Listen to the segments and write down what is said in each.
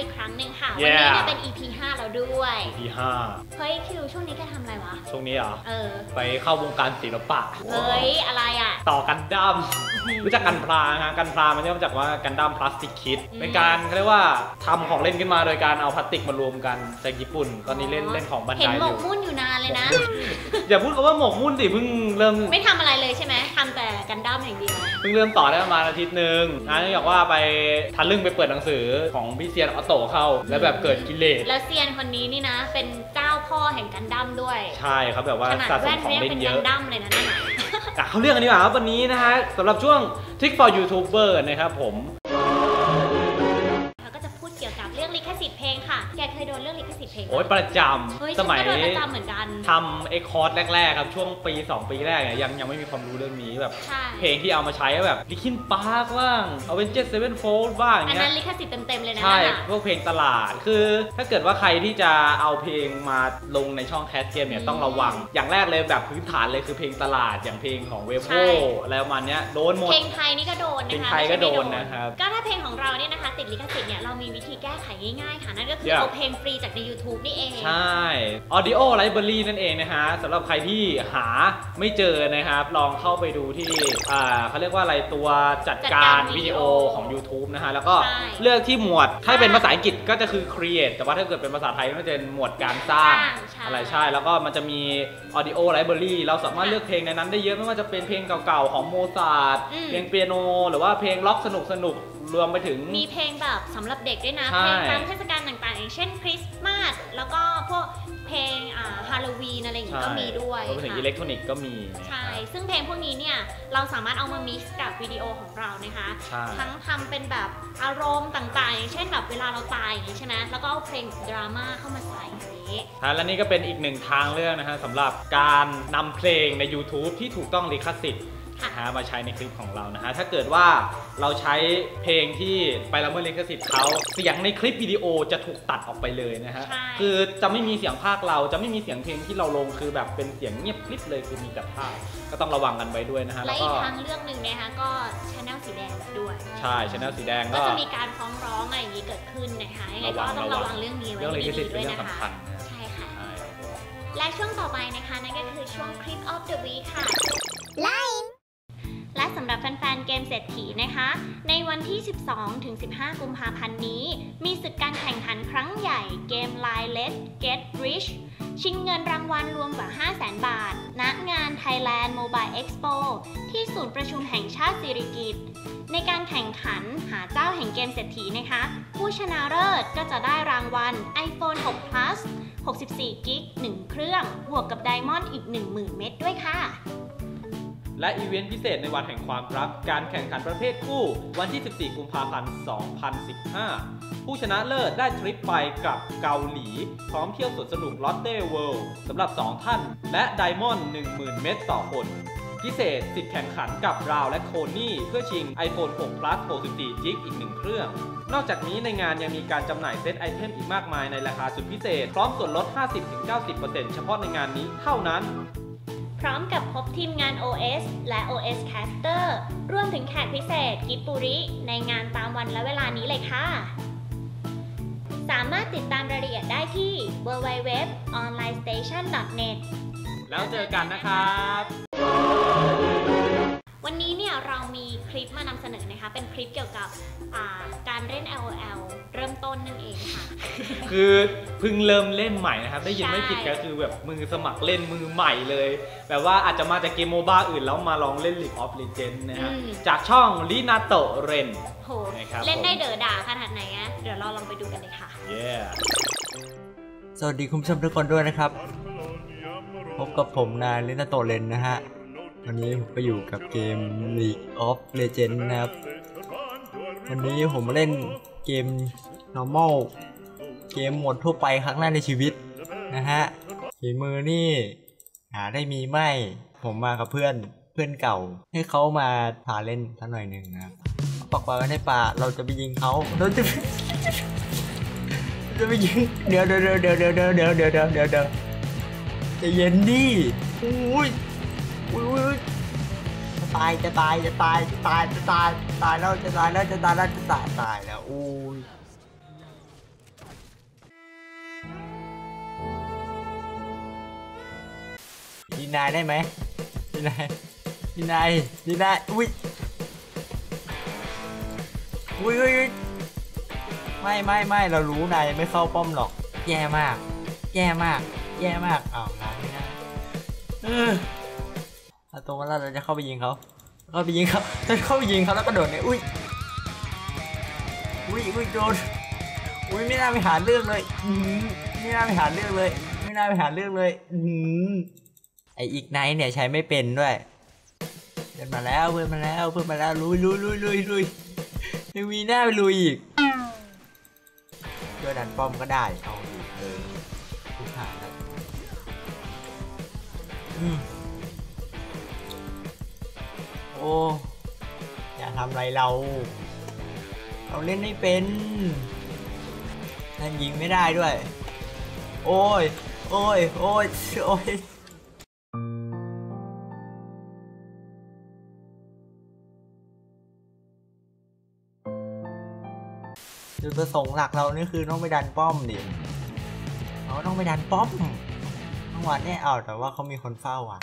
อีกครั้งหนึ่งค่ะ วันนี้เนี่ยเป็น EP 5แล้วด้วยทีห้าเฮ้ยคิวช่วงนี้แกทำอะไรวะ ช่วงนี้เหรอ เออ ไปเข้าวงการศิลปะ เฮ้ย อะไรอะ ต่อกันดั้มรู้จักกันพลาฮะกันพลามันย่อมาจากว่ากันดั้มพลาสติกคิดอืมเป็นการเขาเรียกว่าทำของเล่นขึ้นมาโดยการเอาพลาสติกมารวมกันจากญี่ปุ่น ตอนนี้เล่นเล่นของบันเห็ไดนอหมกยู่มุ่นอยู่นานเลยนะ อย่าพูดคำว่าหมกมุ่นสิเพิ่งเริ่ม ไม่ทำอะไรเลยใช่ไหมทำแต่กันดั้มอย่างเดียว เพิ่งเริ่มต่อได้ประมาณอาทิตย์หนึ่งนะเนื่องจากว่าไปทันลึ่งไปเปิดหนังสือของพี่เซียนออโต้เข้า แล้วแบบเกิดกิเลสแล้วเซียนคนนี้นี่นะ เป็นเจ้าพ่อแห่งกันดั้มด้วย ใช่ครับแบบว่าขนาดสะสแว่มนของเรียกเล่นเป็นเยกัอะนดั้มเลยนะนั่นน่ะอะเขาเรื่องกันดีกว่าครับวันนี้นะฮะสำหรับช่วง Trick for YouTuber นะครับผม โอ้ยประจเฮ้ยำสฉันมัยก็โดนประจำเหมือนกัน ทำเอ็กคอร์ดแรกๆครับช่วงปี 2 ปีแรกเนี่ยยังยังไม่มีความรู้เรื่องนี้แบบ ใช่ เพลงที่เอามาใช้ก็แบบลิคินปาร์กบ้างเอาเวนเจสเซเว่นโฟลบ้างออันย่างเงี้นั้นยลิขสิทธิ์เต็มๆเลยนะใช่นั่นน่ะ พวกเพลงตลาดคือถ้าเกิดว่าใครที่จะเอาเพลงมาลงในช่องแคสเกมเนี่ยอืมต้องระวัง อย่างแรกเลยแบบพื้นฐานเลยคือเพลงตลาดอย่างเพลงของเวฟใช่โวอะไรประมาณเนี้ยโดนหมด เพลงไทยนี่ก็โดนนะคะเพลงไทยก็ม่ใช่ม่โดนนะครับ ก็ถ้าเพลงของเราเนี่ยนะคะติดลิขสิทธิ์เนี่ยเรามีวิธีแก้ไขง่ายๆค่ะนั่นก็คือเดี๋ยวเอาเพลงฟรีจากใน YouTube นี่เอง ใช่ Audio Library นั่นเองนะฮะสำหรับใครที่หาไม่เจอนะครับ ลองเข้าไปดูที่อ่าเขาเรียกว่าอะไรตัวจัดการวิดีโอของ YouTube นะฮะ แล้วก็ใช่ เลือกที่หมวด ถ้าเป็นภาษาอังกฤษก็จะคือ create แต่ว่าถ้าเกิดเป็นภาษาไทยก็จะเป็นหมวดการสร้าง ใช่ อะไรใช่ แล้วก็มันจะมี Audio Library เราสามารถค่ะเลือกเพลงในนั้นได้เยอะไม่ว่าจะเป็นเพลงเก่าๆ ของโมซาร์ทอืม เพลงเปียโน หรือว่าเพลงล็อกสนุกๆ รวมไปถึง มีเพลงแบบสำหรับเด็กด้วยนะ ใช่ เพลงตามเทศกาลต่างๆ อย่างเช่นคริสต์มาสแล้วก็พวกเพลงอ่าฮาโลวีนอะไรอย่างงี้ก็มีด้วยรวมไปถึงค่ะอิเล็กทรอนิกส์ก็มีนะครับใช่ ซึ่งเพลงพวกนี้เนี่ยเราสามารถเอามา mix กับวิดีโอของเรานะคะใช่ทั้งทำเป็นแบบอารมณ์ต่างๆ อย่างเช่นแบบเวลาเราตายอย่างนี้ใช่ไหมแล้วก็เอาเพลงดราม่าเข้ามาใส่อย่างนี้ฮะและนี่ก็เป็นอีกหนึ่งทางเลือกนะฮะสำหรับการนำเพลงใน YouTube ที่ถูกต้องลิขสิทธิ์ค่ะ นะฮะมาใช้ในคลิปของเรานะฮะถ้าเกิดว่าเราใช้เพลงที่ไปละเมิดลิขสิทธิ์เขาเสียงในคลิปวิดีโอจะถูกตัดออกไปเลยนะฮะใช่ คือจะไม่มีเสียงภาคเราจะไม่มีเสียงเพลงที่เราลงคือแบบเป็นเสียงเงียบคลิปเลยคือมีแต่ภาพก็ต้องระวังกันไว้ด้วยนะฮะและแล้วอีก็กทางเรื่องหนึ่งนะคะก็ช anel สีแดงด้วย ใช่ชแนลสีแดงก็ก็ จะมีการฟ้องร้องอะไรอย่างนี้เกิดขึ้นนะคะยังไงก็ต้องระวังเรื่องนี้ไว้เรื่องลิขสิดีทธิ์ๆเป็ด้นวยเรื่องนะสำคะคัญนะฮะใช่ค่ะ ใช่ครับผม และช่วงต่อไปนะคะนั่นก็คือช่วง Clip of the Week ค่ะแล เศรษฐีนะคะ ในวันที่ 12 ถึง 15 กุมภาพันธ์นี้ มีศึกการแข่งขันครั้งใหญ่เกม Line Let's Get Rich ชิงเงินรางวัลรวมกว่า 500,000 บาท ณ งาน Thailand Mobile Expo ที่ศูนย์ประชุมแห่งชาติสิริกิติ์ในการแข่งขันหาเจ้าแห่งเกมเศรษฐีนะคะ ผู้ชนะเลิศก็จะได้รางวัล iPhone 6 Plus 64 กิก 1 เครื่อง บวกกับไดมอนด์อีก 10,000 เม็ดด้วยค่ะ และอีเวนต์พิเศษในวันแห่งความรัก การแข่งขันประเภทคู่ วันที่ 14 กุมภาพันธ์ 2015 ผู้ชนะเลิศได้ทริปไปกับเกาหลี พร้อมเที่ยวสวนสนุกลอตเต้เวิลด์สำหรับ 2 ท่าน และไดมอนด์10,000 เม็ดต่อคน พิเศษสิทธิ์แข่งขันกับราวและโคนี่ เพื่อชิง iPhone 6 Plus 64 g b อีก1เครื่องนอกจากนี้ในงานยังมีการจำหน่ายเซตไอเทมอีกมากมายในราคาสุดพิเศษ พร้อมส่วนลด 50-90%เฉพาะในงานนี้เท่านั้น พร้อมกับพบทีมงาน OS และ OS Caster รวมถึงแขกพิเศษกิบปุริ ในงานตามวันและเวลานี้เลยค่ะ สามารถติดตามรายละเอียดได้ที่ www.onlinestation.net แล้วเจอกันนะครับ วันนี้เนี่ยเรามีคลิปมานำเสนอนะคะ เป็นคลิปเกี่ยวกับอ่าการเล่น LOL เริ่มต้นนั่นเองค่ะ คือเพิ่งเริ่มเล่นใหม่นะครับ ได้ยินไม่ใช่ผิดก็คือแบบมือสมัครเล่นมือใหม่เลย แบบว่าอาจจะมาจากเกมโมบ้าอื่นแล้วมาลองเล่น League of Legends นะฮะอืม จากช่องลีนาโตเรน โห นะครับเล่นได้ผม เด๋อด่าขนาดไหนอะเดี๋ยวเราลองไปดูกันเลยค่ะ เย้ สวัสดีคุณผู้ชมทุกคนด้วยนะครับ พบกับผมนายเลนาโตเลนนะฮะ วันนี้ผมก็อยู่กับเกม League of Legends นะครับ วันนี้ผมมาเล่นเกม normal เกมหมดทั่วไปครั้งแรกในชีวิตนะฮะฝีมือนี่หาได้มีไม่ ผมมากับเพื่อนเพื่อนเก่า ให้เขามาพาเล่นสักหน่อยหนึ่งนะครับปักปลาไว้ในป่าเราจะไปยิงเขาเราจะไปจะไปยิงเดี๋ยวเดี๋ยวเดี๋ยวเดี๋ยวเดี๋ยวเดี๋ยวเดี๋ยวเดี๋ยวเดี๋ยวเดี๋ยวจะเย็นดิอุ้ย จะตายจะตายจะตายจะตายจะตายตายแล้วจะตายแล้วจะตายแล้วจะตายตายแล้วอุ้ยดีนายได้ไหมดีนายดีนายดีนายอุ้ยอุ้ยอุ้ยไม่ไม่ไม่เรารู้นายไม่เข้าป้อมหรอก แย่มาก แย่มาก แย่มากอ้าวนายไม่ได้ ตรงนั้นเราจะเข้าไปยิงเขาเข้าไปยิงเขาจะเข้าไปยิงเขาแล้วก็โดดเนี่ยอุ้ยอุ้ยอุ้ยโดนอุ้ยไม่น่าไปหาเรื่องเลยอืไม่น่าไปหาเรื่องเลย ไม่น่าไปหาเรื่องเลยอื้อหือไออีกไนท์เนี่ยใช้ไม่เป็นด้วยเพื่อนมาแล้วเพื่อนมาแล้วเพื่อนมาแล้วลุยลุยลุยลุยลุยยังมีหน้าไปลุยอีกด้วยดันป้อมก็ได้เอาอีกเออทุกทางแล้วอืม โอ้อย่าทำอะไรเรา เราเล่นไม่เป็นนั่นยิงไม่ได้ด้วย โอ้ย โอ้ย โอ้ย โอ้ยจุดประสงค์หลักเรานี่คือต้องไปดันป้อมดิเราต้องไปดันป้อมทั้งวันเนี่ยเอาแต่ว่าเขามีคนเฝ้าอะ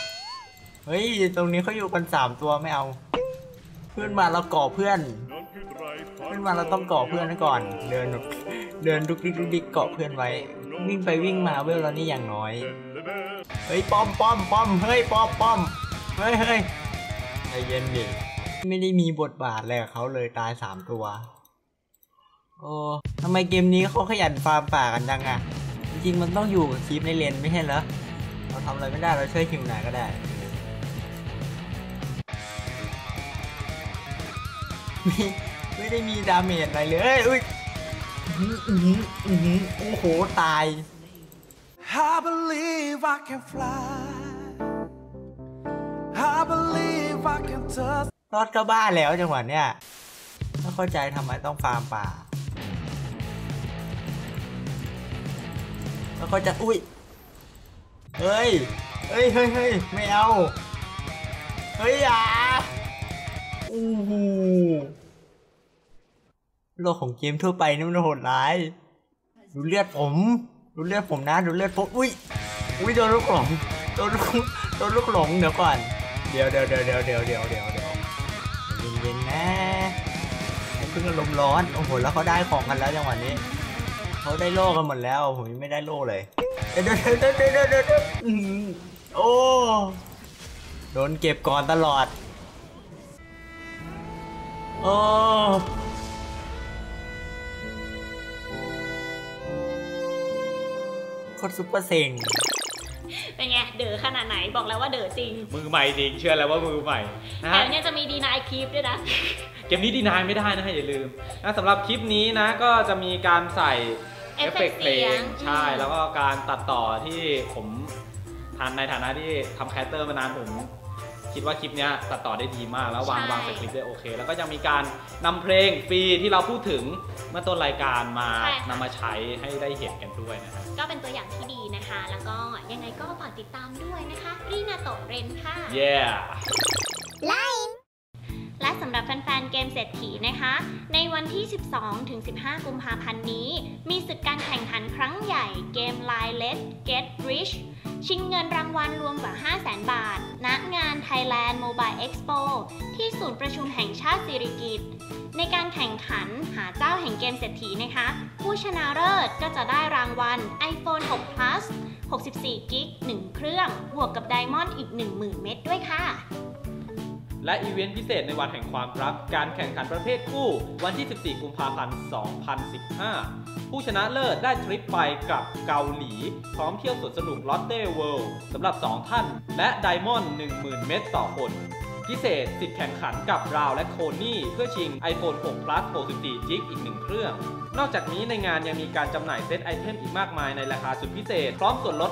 เฮ้ย ตรงนี้เขาอยู่กันสามตัวไม่เอา เพื่อนมาเราก่อเพื่อน เพื่อนมาเราต้องเกาะเพื่อนก่อน เดินเดินดุกดิกดุกดิกเกาะเพื่อนไว้ วิ่งไปวิ่งมาเวลเรานี่อย่างน้อย เฮ้ยป้อมป้อมป้อมเฮ้ยป้อมป้อมเฮ้ยเฮ้ยใจเย็นดิไม่ได้มีบทบาทอะไรกับเขาเลยตายสามตัว โอ้ทำไมเกมนี้เขาขยันฟาร์มป่ากันจังอะจริงมันต้องอยู่กับคีปในเลนไม่ใช่เหรอเราทำอะไรไม่ได้เราช่วยทีมไหนก็ได้ ไม่ไม่ได้มีดาเมจอะไรเลยเอ้ยอุ้ยอื้อหืออื้อหือโอ้โห ตาย I believe I can fly. I believe I can touch รอดก็บ้าแล้วจังหวะเนี้ยไม่เข้าใจทำไมต้องฟาร์มป่า แล้วก็จะ อุ้ย เฮ้ย เฮ้ยเฮ้ยเฮ้ยไม่เอา เฮ้ยอย่า อู้หูโลกของเกมทั่วไปนี่มันโหดร้าย ดูเลือดผม ดูเลือดผมนะ ดูเลือดผม อุ้ย อุ้ยโดนลูกหลง โดนลูกโดนลูกหลงเดี๋ยวก่อน เดี๋ยวเดี๋ยวเดี๋ยวเดี๋ยวเดี๋ยวเดี๋ยวเดี๋ยวเดี๋ยวเย็นๆนะไอ้เพิ่งอารมณ์ร้อน โอ้โห แล้วเขาได้ของกันแล้วจังหวะนี้ เขาได้โล่กันหมดแล้ว ผมยังไม่ได้โล่เลย เดี๋ยวเดี๋ยวเดี๋ยวเดี๋ยวเดี๋ยวโอ้ โดนเก็บก่อนตลอด โอ้โคตรซุปเปอร์เซ็งเป็นไง เด๋อขนาดไหนบอกแล้วว่าเด๋อจริง มือใหม่จริงเชื่อแล้วว่ามือใหม่นะแถฮะมเนี่ยจะมีดีนายคลิปด้วยนะ เกมนี้ดีนายไม่ได้นะฮะอย่าลืมนะสำหรับคลิปนี้นะก็จะมีการใส่เอฟเฟกต์เพลเอฟเฟกต์เสียงงใช่ อืม แล้วก็การตัดต่อที่ผมทานในฐานะที่ทำแคสเตอร์มานานผม คิดว่าคลิปเนี้ยตัดต่อได้ดีมากแล้ววางวางสคริปต์ได้โอเค แล้วก็ยังมีการนำเพลงฟรีที่เราพูดถึงเมื่อต้นรายการมาใช่ค่ะนำมาใช้ให้ได้เห็นกันด้วยนะครับก็เป็นตัวอย่างที่ดีนะคะ แล้วก็ยังไงก็ฝากติดตามด้วยนะคะรีนาโตะเรนค่ะ yeah และสำหรับแฟนๆ เกมเศรษฐีนะคะ ในวันที่ 12 ถึง 15 กุมภาพันธ์นี้ มีศึกการแข่งขันครั้งใหญ่เกม Line Let's Get Rich ชิงเงินรางวัลรวมกว่า 500,000 บาท ณ งาน Thailand Mobile Expo ที่ศูนย์ประชุมแห่งชาติสิริกิติ์ในการแข่งขันหาเจ้าแห่งเกมเศรษฐีนะคะ ผู้ชนะเลิศก็จะได้รางวัล iPhone 6 Plus 64กิก1เครื่อง บวกกับไดมอนด์อีก 10,000 เม็ดด้วยค่ะ และอีเวนต์พิเศษในวันแห่งความรัก การแข่งขันประเภทคู่ วันที่ 14 กุมภาพันธ์ 2015 ผู้ชนะเลิศได้ทริปไปกับเกาหลี พร้อมเที่ยวสวนสนุกลอตเต้เวิลด์สำหรับ 2 ท่าน และไดมอนด์ 10,000 เม็ดต่อคน พิเศษสิทธิ์แข่งขันกับราวและโคนี่ เพื่อชิง iPhone 6 Plus 64 g b อีก1เครื่องนอกจากนี้ในงานยังมีการจำหน่ายเซตไอเทมอีกมากมายในราคาสุดพิเศษ พร้อมส่วนลด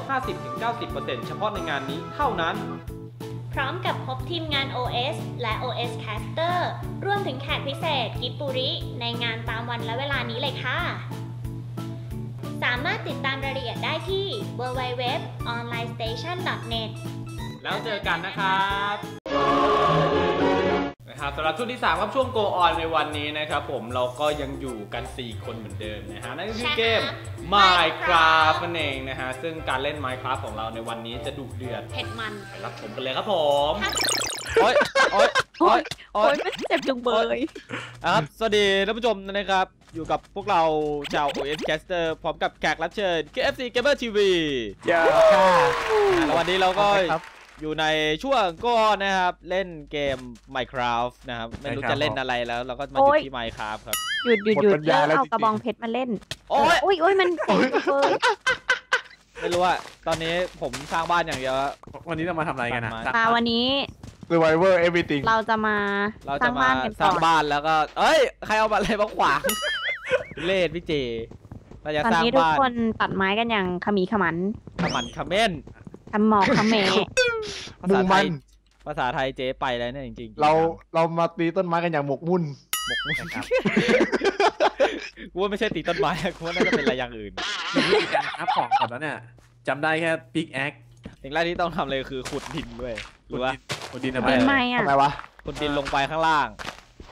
50-90%เฉพาะในงานนี้เท่านั้น พร้อมกับพบทีมงาน OS และ OS Caster รวมถึงแขกพิเศษกิบปุริ ในงานตามวันและเวลานี้เลยค่ะ สามารถติดตามรายละเอียดได้ที่ www.onlinestation.net แล้วเจอกันนะครับ นะครับสำหรับช่วงที่3ครับช่วง Go On ในวันนี้นะครับผมเราก็ยังอยู่กัน 4 คนเหมือนเดิมนะฮะนั่นก็คือเกม Minecraft นั่นเองนะฮะซึ่งการเล่น Minecraft ของเราในวันนี้จะดุเดือดเผ็ดมันไปรับชมกันเลยครับผมโอ๊ยโอ๊ยโอ๊ยโอ๊โอ๊ยยไม่เจ็บจุงเบยครับสวัสดีท่านผู้ชมนะครับ อยู่กับพวกเราชาว OS Caster พร้อมกับแขกรับเชิญ KFC Gamer TV อย่าอ่าแล้ววันนี้เราก็ครับ อยู่ในช่วงก็นะครับ เล่นเกม Minecraft นะครับ ไม่รู้จะเล่นอะไรแล้ว เราก็มาอยู่ที่ Minecraft ครับ หยุดหยุดหยุหมดดปัญญาเลิกแล้วเอาจริงๆกระบองเพชรมาเล่น โอ๊ยโอ้ยโอ้ยมันเจ็บจุงเบยไม่รู้อะตอนนี้ผมสร้างบ้านอย่างเดียวอะวันนี้เรามาทำอะไรกันนะตัดไม้มาวันนี้ Survivor everything เราจะมาเราสจะร้างมาบ้านกันสร้าก่งอนบ้านแล้วก็ เอ้ย ใครเอาอะไรมาขวางเลดพี่เจเราจะตอนสร้างนี้ทุกบ้านคนตัดไม้กันอย่างขมีขมัน ขมันขม้น ทำหมอกทำแหมภาษาไทยมุ่งมั่นภาษาไทยเจ๊ไปแล้วเนี่ยจริงๆ เราเรามาตีต้นไม้กันอย่างหมกมุ่นหมกมุ่นครับกูว่าไม่ใช่ตีต้นไม้กูว่าน่าจะเป็นอะไรอย่างอื่นมีวิธีการอัพของก่อนแล้วเนี่ยจำได้แค่พิกแอคสิ่งแรกที่ต้องทำเลยคือขุดดินด้วยหรือว่าขุดดินเอาเป็ไปนไหมอะทำไมวะขุดดินลงไปข้างล่าง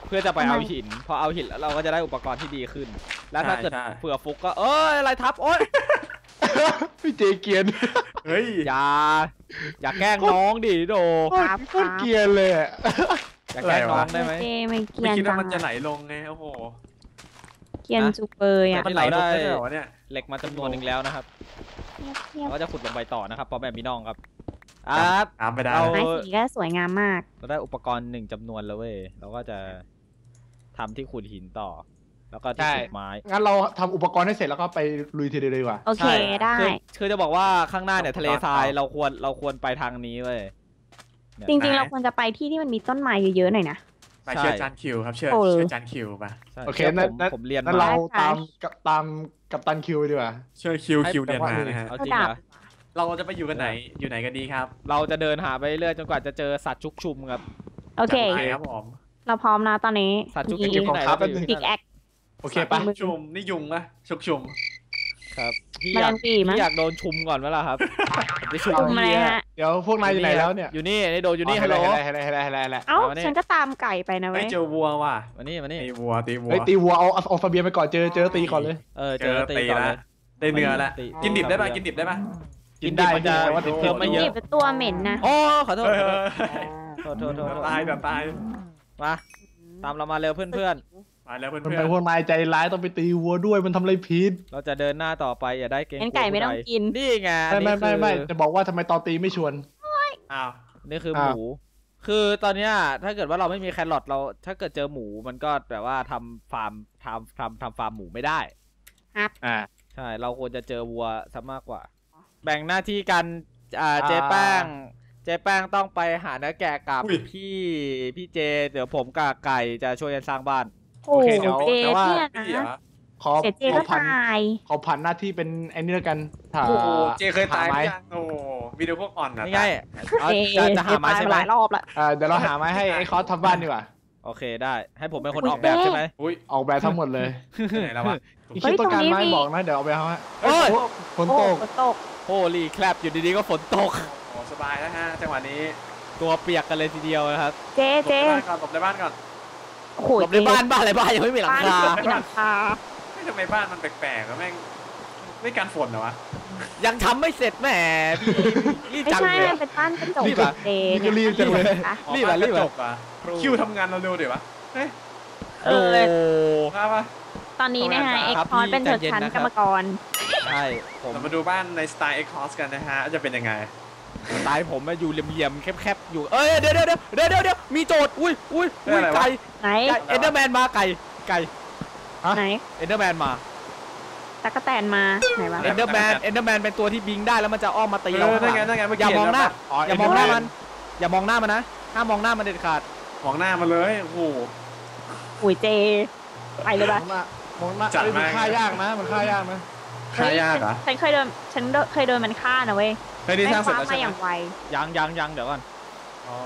เพื่อจะไปทำไมเอาหิน พอเอาหินแล้วเราก็จะได้อุปกรณ์ที่ดีขึ้น แล้วถ้าเกิดใช่เผื่อฟุกก็เอ้ยอะไรทับโอ๊ย พี่เจเกรียนเฮ้ยอย่า อย่าแกล้งน้องดิโดครับโคตรเกรียนเลยอะอย่าแกล้งน้องได้ไหม เจไม่เกรีไม่ยนคิดจัว่างมันจะไหลลงไงโอ้โหเกรียนจุงเบยอะที่เราได้ม่หลลงเหรอวะเนี่ยเหล็กมาจำนวนหนึ่งแล้วนะครับเทียบเทียบเราก็จะขุดลงไปต่อนะครับเพราะแบบมีน้องครับครับตามไปได้เอาไม้สีก็สวยงามมาก เราได้อุปกรณ์หนึ่งจำนวนแล้วเว้ย เราก็จะทำที่ขุดหินต่อ แล้วก็ที่ใช่ขุดไม้ งั้นเราทำอุปกรณ์ให้เสร็จแล้วก็ไปลุยทีเดียวเลยดีกว่า โอเค ใช่ได้ คือคือจะบอกว่าข้างหน้าเนี่ยทะเลทรายเราควรเราควรไปทางนี้เว้ยเนี่ย จริงๆ เราควรจะไปที่ที่มันมีต้นไม้เยอะๆหน่อยนะ ไปเชื่อจานคิวครับเชื่อโอ้ เชื่อจานคิวไปใช่โอเคชื่นั่ผมนนั่น ผมเรียนงั้นมา เราได้ตามกับตามกับตันคิวดีกว่า เชื่อคิวให้คิวเรียนมานะฮะเอาจริงเหรอ เราจะไปอยู่กันไหนอยู่ไหนกันดีครับเราจะเดินหาไปเรื่อยจนกว่าจะเจอสัตว์ชุกชุมครับ โอเคจัดไปครับผม เราพร้อมนะตอนนี้สัตว์ชุกมีชุมที่ไหนครับเราจะอยู่พิที่กนั่นแอค โอเคปะชุมนี่ยุงปะชุกชุมครับพี่แมอลยากงปีมั้ยพี่อยากโดนชุมก่อนไหมล่ะครับจะชุมจุ่มอะไรพี่ฮะเดี๋ยวพวกนายอยู่ไหนแล้วเนี่ยอยู่นี่ไอ้โดนอยู่นี่ฮัลโหลให้ได้ให้ได้ให้ได้ให้ได้ให้ได้เอ้ามานี่ฉันก็ตามไก่ไปนะไม่เว้ยเจอวัวว่ะมานี่มานี่ตีวัวตีวัวเฮ้ยตีวัวเอาเอาเอาเสบียงไปก่อนเจอเจอตีก่อนเลยเออเจเจออตีตีก่อนละเลยได้เนื้อละตีกินดิบได้ปะตีกินดิบได้ปะกินดิบมันจะแต่ว่าติดเพิ่มไม่เยนี่อะเป็นตัวเหม็นนะโอ้ขอโทษเฮ้ยขอโทษโทษโทษโทษตายแบบตายมาตามเรามาเร็วเพื่อน มาแล้วเพื่มันอนเป็นพวกนายใจร้ายต้องไปตีวัวด้วยมันทำอะไรผิดๆเราจะเดินหน้าต่อไปอย่าได้เกรงงั้นไก่ไม่ต้องผู้ใดกิน นี่ไงไม่ไม่ไม่ไม่อันนี้คือจะบอกว่าทำไมตอนตีไม่ชวน อ้าวนี่คือหอ่ามู คือตอนเนี้ยถ้าเกิดว่าเราไม่มีแครอทเรา ถ้าเกิดเจอหมูมันก็แบบว่าทำฟาร์มทำทำทำฟาร์มหมูไม่ได้ อ่า ใช่ เราควรจะเจอวัวซะมากกว่า แบ่งหน้าที่กันอ่าอ่า เจ๊แป้ง เจ๊แป้งต้องไปหาเนื้อแกะกับอุ้ย พี่พี่เจ เดี๋ยวผมกับไก่จะช่วยกันสร้างบ้าน โอ้โอโหเคเดี๋ยวเจแต่ว่า เนี่ยพี่เหรนะอขอเจเจขก็อพันตายขอพันหน้าที่เป็นไอ้นี่แล้วกันถ้า โอ้โหเจเคยตายหไหมไม้ โอ้โหมีแต่พวกอ่อนนะนี่ไงเอาเจจะจะหาไม้ตายใช่มาไหหมลายรอบละอ่าเดี๋ยวเราหาไม้ให้ไอ้คอสทำบ้านดีกว่าโอเคได้ ให้ผมเป็นคนอุ๊ยออกแบบเจ๊ใช่ไหมอุ้ยออกแบบทั้งหมดเลยไปไหนแล้ววะอีกเฮ้คิดยต้องการตรงนี้ไม้มีบอกนะเดี๋ยวเอาไปเอาฮะโอ้ยฝนโอ้ตกฝนตกโฮลีแคลบอยู่ดีๆก็ฝนตก โอ้สบายแล้วฮะจังหวะนี้ตัวเปียกกันเลยทีเดียวนะครับ เจหลบเจในบ้านก่อนหลบในบ้านก่อน โอ้โหหลบในบ้านบ้านอะไรบ้านยังไม่มีหลังบ้านคามีหลังคาไม่ทำไมบ้านมันแปลกๆแล้วแม่งไม่การฝนเหรอวะยังทำไม่เสร็จแหมพี่รีบไม่จังใช่เลยมันเป็นบ้านกระจกรีบอะเจนี่ก็รีบจังเลย นะคะอ๋อรีบอะานรีบอะ จบอะคิวทำงานเราเร็วเดี๋ยววะเฮ้ยเออมาปะ ตอนนี้นะคะเอ็กครับคอร์พี่เป็นชนใจเย็นชั้นนะคกรัรบรมกร ใช่ผม เรามาดูบ้านในสไตล์เอ็กคอสกันนะฮะจะเป็นยังไง ตายผมมาอยู่เหลี่ยมๆแคบๆอยู่เอ้ยเดี๋ยวเดี๋ยวเดี๋ยวเดี๋ยวเดี๋ยวเดี๋ยวมีโจทย์อุ้ยอุ้ยอุ้ยอะไรวะไก่ไหนไก่เอ็นเดอร์แมนมาไก่ไก่ไหนเอ็นเดอร์แมนมาตะกะแตนมาไหนวะเอ็นเดอร์แมนเอ็นเดอร์แมนเป็นตัวที่บิงได้แล้วมันจะอ้อมมาตีเอเราอข้างนั่นหไงลังนั่นไงเมื่ออย่ากี้มองหน้าอ๋ออย่ามองหน้ามันอย่ามองหน้ามันนะห้ามมองหน้ามันเด็ดขาดมองหน้ามาเลยโอ้โหอุ้ยเจไปเลยมปะองหน้ามองหน้าจัดเอ้ยมันมาฆ่ายากนะมันฆ่ายากนะฆ่ายากเหรอฉันเคยโดนฉันเคยโดนมันฆ่านะเว้ย เฮ้ยนี่สร้างเสร็จคแล้วว้าใช่มาไหอมย่างไวยังยังยังเดี๋ยวก่อนอ๋อ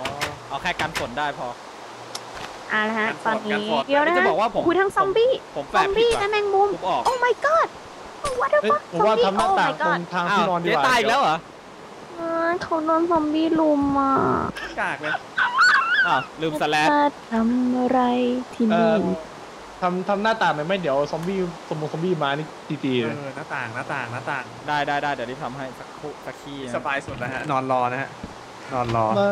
เอาแค่กันฝนได้พออะนะฮะตอนนี้การฟอร์ดเดี๋ยวนะจะบอกว่าผมคุยทั้งซอมบี้ผมแฝซองมผิดบี้ว่ะและแมงมุมทุบออกโอ้ my god what the เฮ้ย fuck ผมว่าทำหน้าต่างซอมตรบี้งทางอ้าที่วนอนดีเจ๊กว่าตายอีกแล้วเหรอเออเขาโดนซอมบี้ลุมอะกากเลยอ้าวลืมสแลชมาทำอะไรที่เอ่นี่อ ทำทำหน้าต่างหน่อยไหมเดี๋ยวซอมบี้สมมติซอมบี้มานี่ตีตีเอเลย อหน้าต่างหน้าต่างหน้าต่างได้ได้ได้เดี๋ยวรีบทำให้สักครู่สักขี้นะสบายสุดแล้วฮะนอนรอนะฮะนอนรอไม่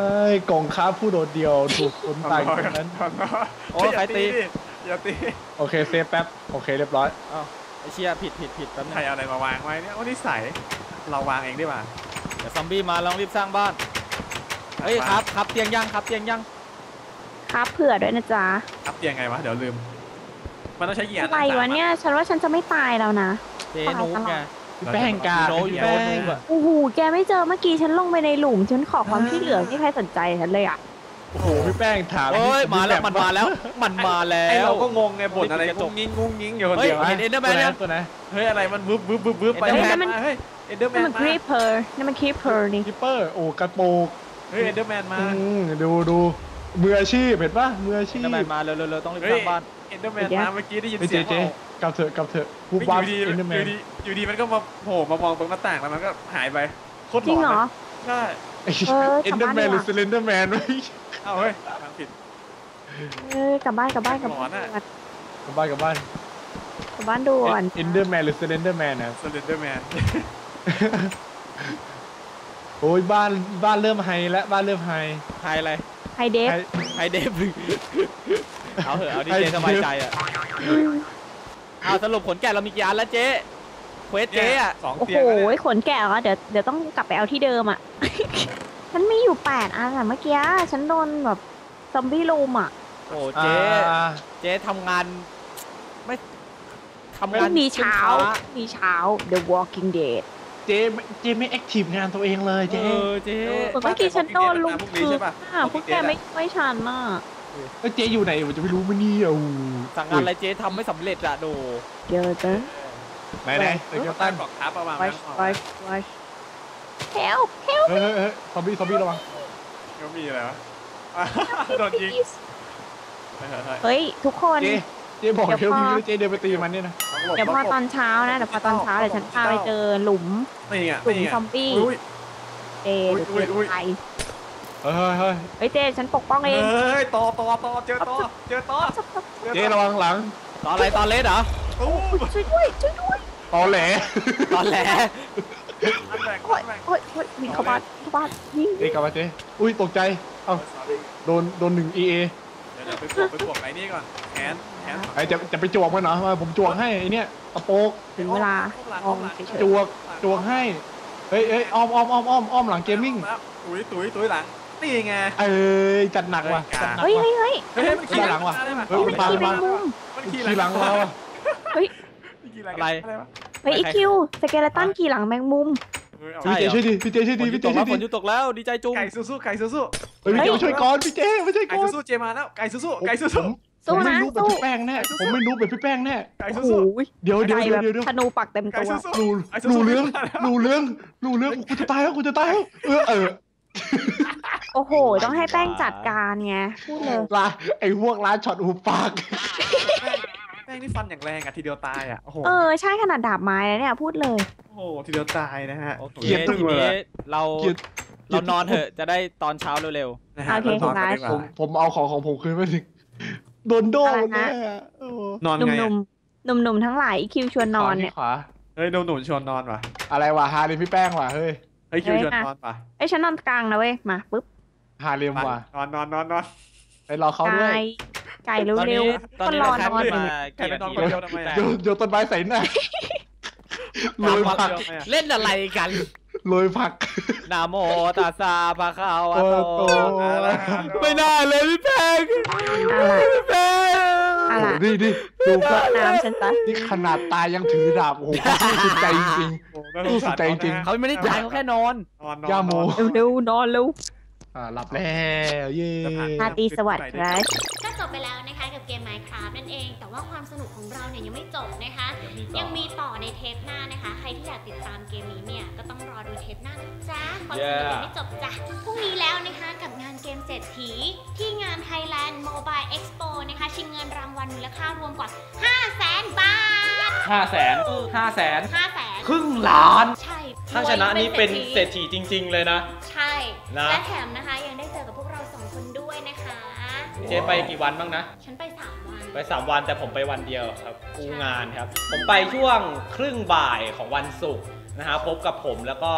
กล่องค้าผู้โดดเดียวถูกคนนอนตายรอตรงนั้น นอนรอโอ้ใครตีดิอย่าตีโอเคเซฟแป๊บ โอเคเรียบร้อย อ้าวไอเชียผิดผิดผิดแป๊บนึใครงเอาอะไรมาวางไว้เนี่ยโอ้นิสัยเราวางเองดีกว่าเดี๋ยวซอมบี้มาลองรีบสร้างบ้านเฮ้ยครับครับเตียงยังครับเตียงยังครับเผื่อด้วยนะจ๊ะอัพเตียงไงวะเดี๋ยวลืม มันต้องใช้เหยียดอะไรวะเนี่ย ฉันว่าฉันจะไม่ตายแล้วนะ เจนูบไงพี่แป้งกาโนอยู่พี่โนแป้งนูบอะโอ้โหแกไม่เจอเมื่อกี้ฉันลงไปในหลุม ฉันขอความช่วยเหลือไม่มีใครสนใจฉันเลยอะโอ้โหพี่แป้งถามเฮ้ยพี่มาแล้วบบมันมาแล้วมันมาแล้ไอวเราก็งงไงบ่นอะไรกระจงุ้กงงิ้งงุ้งงิ้งอยู่คนเฮ้ยเดียวเห็น Enderman ยังตัวไหนเฮ้ยอะไรมันบึ๊บบึ๊บบึ๊บบึ๊บไป Enderman มาเฮ้ยเอ็นเดอร์แมนั่นนมันคมารีปเพอร์นั่นมันครีปเพอร์นี่คิปเปอร์โอ้กระโปกเฮ้ยเอ็นเดอร์แมนมาอืมดูดูมืออาชีพเห็นปะมืออาชีพทำไมมาเร็วเร็วเร็วต้องรีบเฮ้สยร้างบ้านเอ็นเดอร์แมนมาเมื่อกี้ได้ยินเฮ้ยเสีเจยงเจเปล่ากลับเถอะกลับเถอะกูเฮ้ยบ้าอยู่ดีเอ็นเดอร์แมอนยู่ดีอยู่ดีมันก็มาโผล่มามองตรงหน้าต่างแล้วมันก็หายไปโคตรจริงเหรอใช่เออเอ็นกเดลัอบร์บ้านแมนหรือดีกว่าสเลนเดอร์แมนวะเอาเฮ้ยทางผิดเออกลับบ้านกลับบ้านกลับบ้านหลอนอะกลับบ้านกลับบ้านกลับบ้านด่วนเอ็นเดอร์แมนหรือสเลนเดอร์แมนนะสเลนเดอร์แมนโอ้ยบ้านบ้านเริ่มไฮแล้วบ้านเริ่มไฮไฮอะไรไฮเดฟไฮไฮเดฟ เอาเถอะเอาที่ไฮเจเดฟสบายใจอะเอาสรุปผลแกะเรามีกี่อันแล้วเจ๊เควสเจ๊อะสองโอ้เตีโหยงแล้วเนี่ยขนแกะเหรอเดี๋ยวเดี๋ยวต้องกลับไปเอาที่เดิมอะ ฉันมีอยู่แปดอันอะเมื่อกี้ฉันโดนแบบซอมบี้ลุมอะโอ้อ่าเจ๊เจ๊ทำงานไม่ทำงานมีเช้าช้ามีเช้า The Walking Dead เจไม่เจไม่แอคทีฟงานตัวเองเลยเจเออเจ๊ เมื่อกี้ฉันโดนลุมพรุ่งคืนี้อใช่ป่ะอะพวกแกไม่ช่วยฉันน่ะ แล้วเจอยู่ไหนผมจะไม่รู้มั้ยเนี่ยโอ้โหสั่งงานอะไรเจ๊ทำไม่สำเร็จอะดูเจอเจอ ไหนไหนเดี๋ยวตั้ตั้งงกรอกทับประมาณไว้นั้นไว้ไว้ help help เฮ้ยเฮ้ยเฮ้ยซอมบี้ซอมบี้ระวังก็มีอะไรวะโดนยิง please เฮ้ยเฮ้ยเฮ้ย ทุกคน เจเจบอกเดี๋เดี๋ยยววพอ มีแล้วเจเดินไปตีมันเนี่ยนะเดี๋ยวพอตอนเช้านะเดี๋ยวพอตอนเช้าเดี๋ยวฉันพาไปเจอหลุมนี่ไงหลุมนี่ไงซอมบี้อุ้ย เจอุ๊ยเดี๋ยวอุ๊ยเจไป เฮ้ยเฮ้ยเฮ้ยเฮ้ยเจฉันปกป้องเองเฮ้ยต่อต่อต่อเจอต่อเจอต่อเจระวังหลังตอนอะไรตอนเลสเหรอโอ้ช่วยด้วยช่วยด้วยตอแหลตอนแหลอันแบ่งโอ้อัยนแบ่งโอ้ยโอ้ยวิ่งเข้าบ้านเข้าบ้านวิ่งเจกลับมาเจอุ้ยตกใจเอ้าโดนโดนหนึ่งเอเอเดี๋ยวเดี๋ยวไปบวกไปบวกไอ้นี่ก่อนแขนแขนไอจะจะไปจวกมันเหรอมาผมจวกให้ไอเนี่ยตะโปกถึงเวลาลองเฉยจวกจวกให้เฮ้ยเฮ้ยอ้อมอ้อมอ้อมอ้อมอ้อมหลังเกมมิ่งตุ้ยตุ้ยตุ้ยหลัง นี่ไง เอ้ยจัดหนักว่ะจัดหนัๆกเฮ้ยว่ะเฮ้ยเฮ้ยเฮ้ยมันขี่หลังว่ะได้ปเฮ้ยนี่มันขี่แมงมุม มันขี่ขี่หลังเราอะมันขี่หลังอะไรอะไรวะเฮ้ยอีคิวสเกเลตันขี่หลังแมงมุมเฮ้ยเอาใช่พี่เจเหรอช่วยดิพี่เจช่วยฝดินหยุพี่ดเจตกช่แล้ววยฝดินหยุดตกแล้วดีใจจุงไก่สู้ๆไก่สู้เฮ้ยพี่เจมาช่วยก่อนพี่เจมาช่วยๆไก่ก่อนสู้ๆเจมาแล้วไก่สู้ๆไก่สู้ผมผสู้มไม่นะรู้แบบสู้พี่แป้งแน่ ผมไม่รู้แบบพี่แป้งแน่ๆไก่โอ้สู้โหเดี๋ยวเดี๋ยวไก่เดี๋ยวแบบเดี๋ยวเดี๋ยวธนูปักเต็มๆไก่ตัวสู้หนูๆไก่หนูสู้ๆเรื่องไม่ได้แล้วหนูเรื่องหนูเรื่องกูจะตายแล้วกูจะตายแล้วเออเออ โอ้โห ต้องให้แป้งจัดการไงพูดเลยร้านไอ้พวกร้านช็อตหูปากแม่งนี่ฟันอย่างแรงอะทีเดียวตายอะโอ้โหเออใช่ขนาดดาบไม้แล้วเนี่ยพูดเลย โอ้โหทีเดียวตายนะฮะโอเคเกลียดทีนี้เราเกลียดเรานอนเถอะจะได้ตอนเช้าเร็วนะฮะโอเคนอนกันดีกผว่ามผมเอาของของผมคืนมาถึงโดนโดนอะไรแน่ฮะโอ้นอนหนุ่ไงมๆหนุ่มๆทั้งหลายอีคิวชวนนอนเนี่ยขวาเฮ้ยโดนหนุนชวนนอนว่ะอะไรวะฮาเลมพี่แป้งว่ะเฮ้ยเฮ้ยคิวเฮ้ยชวนมานอนป่ะไอ้ยฉันนอนกลางนะเว้ยมาปุ๊บ ฮาเลมว่ะนอนนอนนอนนอนไปรอเขาด้วย ไก่ไก่ๆตอนเร็นี้วตอนก็นี้รอเราแคนนอนไปอยู่มาเนี่ยใครไปนอนคนเดียวทำไมอะโยนโยนต้นไม้ใส่หน้าโรยผักเล่นอะไรกัน โรยผัก นาโมตัสสะภะคะวะโอ้โตโห ไม่น่าเลยพี่แพงอะไรพี่แพงอะไรนี่นี่ดูครับน้ำฉันจ้ะนี่ขนาดตายยังถือดาบ โอ้โหสู้สุดใจจริงสู้สุดใจจริงเขาไม่ได้จ่ายเขาแค่นอน นอนนอนย่าโมนอนเร็วๆนอนเร็วๆ อ่าหลับแล้ว เย้ ราตรีสวัสดิ์ครับก็ จบไปแล้วนะคะกับเกม Minecraft นั่นเอง แต่ว่าความสนุกของเราเนี่ยยังไม่จบนะคะ ยังมีต่อในเทปหน้านะคะ ใครที่อยากติดตามเกมนี้เนี่ยก็ต้องรอดูเทปหน้านะจ๊ะความสนุกยังไม่จบจ้ะพรุ่งนี้แล้วนะคะกับงานเกมเศรษฐีที่งาน Thailand Mobile Expo นะคะชิงเงินรางวัลมูลค่ารวมกว่า 5 0 0แสนบาท ห้าแสนห้าแสน5 0 0แสนครึ่งล้าน ใช่ถ้าชนะนี่เป็นเศรษฐีฐีจริง ๆ เลยนะ ใช่ นะ และแถมนะคะยังได้เจอกับพวก ฟไปกี่วันบ้างนะ ฉันไปสามวัน ไป3วันแต่ผมไปวันเดียวครับ กูงานครับ ผมไปช่วงครึ่งบ่ายของวันศุกร์ นะฮะพบกับผมแล้วก็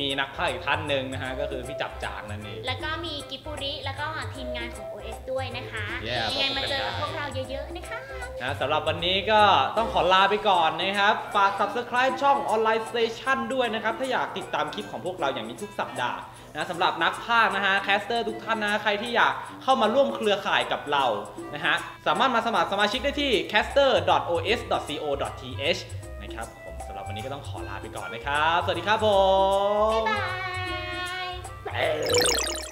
มีนักพากย์อีกท่านหนึ่งนะฮะก็คือพี่จับจางนั่นเอง แล้วก็มีกิบปุริแล้วก็ทีมงานของ OS ด้วยนะคะ Yeah ยังไงมาเจอกับพวกเราเยอะๆนะคะ นะสำหรับวันนี้ก็ต้องขอลาไปก่อนนะครับ ฝาก subscribe ช่อง Online Station ด้วยนะครับ ถ้าอยากติดตามคลิปของพวกเราอย่างนี้ทุกสัปดาห์นะสำหรับนักพากย์นะฮะแคสเตอร์ทุกท่านนะใครที่อยากเข้ามาร่วมเครือข่ายกับเรานะฮะสามารถมาสมัครสมาชิกได้ที่ caster.os.co.th นะครับ นี้ก็ต้องขอลาไปก่อนนะครับ สวัสดีครับผม บ๊ายบาย